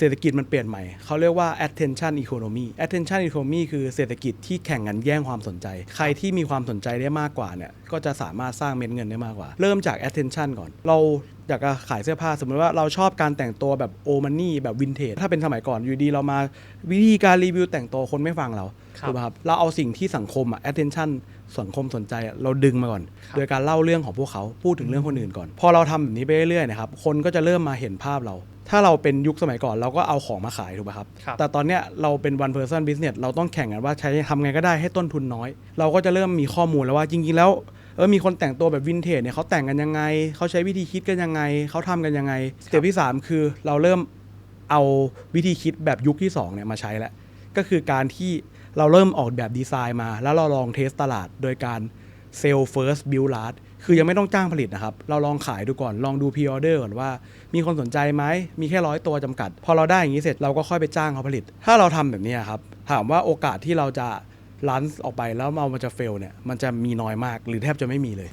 เศรษฐกิจมันเปลี่ยนใหม่ เขาเรียกว่า attention economy attention economy คือเศรษฐกิจที่แข่งกันแย่งความสนใจ ใครที่มีความสนใจได้มากกว่าเนี่ย ก็จะสามารถสร้างเม็ดเงินได้มากกว่า เริ่มจาก attention ก่อน เราอยากจะขายเสื้อผ้าสมมติว่าเราชอบการแต่งตัวแบบโอมันนี่แบบวินเทจ ถ้าเป็นสมัยก่อนอยู่ดีเรามาวิธีการรีวิวแต่งตัวคนไม่ฟังเราครับถูกไหมครับ เราเอาสิ่งที่สังคมอะ attention สังคมสนใจอะเราดึงมาก่อนครับโดยการเล่าเรื่องของพวกเขาพูดถึงเรื่องคนอื่นก่อน พอเราทำแบบนี้ไปเรื่อยๆนะครับคนก็จะเริ่มมาเห็นภาพเรา ถ้าเราเป็นยุคสมัยก่อนเราก็เอาของมาขายถูกไหมครับ ครับแต่ตอนเนี้ยเราเป็น one person business เราต้องแข่งกันว่าใช้ทำไงก็ได้ให้ต้นทุนน้อย เราก็จะเริ่มมีข้อมูลแล้วว่าจริงๆแล้วเออมีคนแต่งตัวแบบวินเทจเนี่ยเขาแต่งกันยังไง เขาใช้วิธีคิดกันยังไง เขาทำกันยังไงสเต็ปที่ 3 คือเราเริ่มเอาวิธีคิดแบบยุคที่2เนี่ยมาใช้แล้ว ก็คือการที่เราเริ่มออกแบบดีไซน์มา แล้วเราลองเทสตลาดโดยการ เซลล์เฟิร์สบิลลาร์ดคือยังไม่ต้องจ้างผลิตนะครับ เราลองขายดูก่อน ลองดูพ r ออเดอร์ก่อนว่า มีคนสนใจไหม มีแค่ร้อยตัวจำกัด พอเราได้อย่างนี้เสร็จเราก็ค่อยไปจ้างเขาผลิต ถ้าเราทำแบบนี้ครับ ถามว่าโอกาสที่เราจะลันออกไปแล้วมันจะเฟลเนี่ย มันจะมีน้อยมากหรือแทบจะไม่มีเลย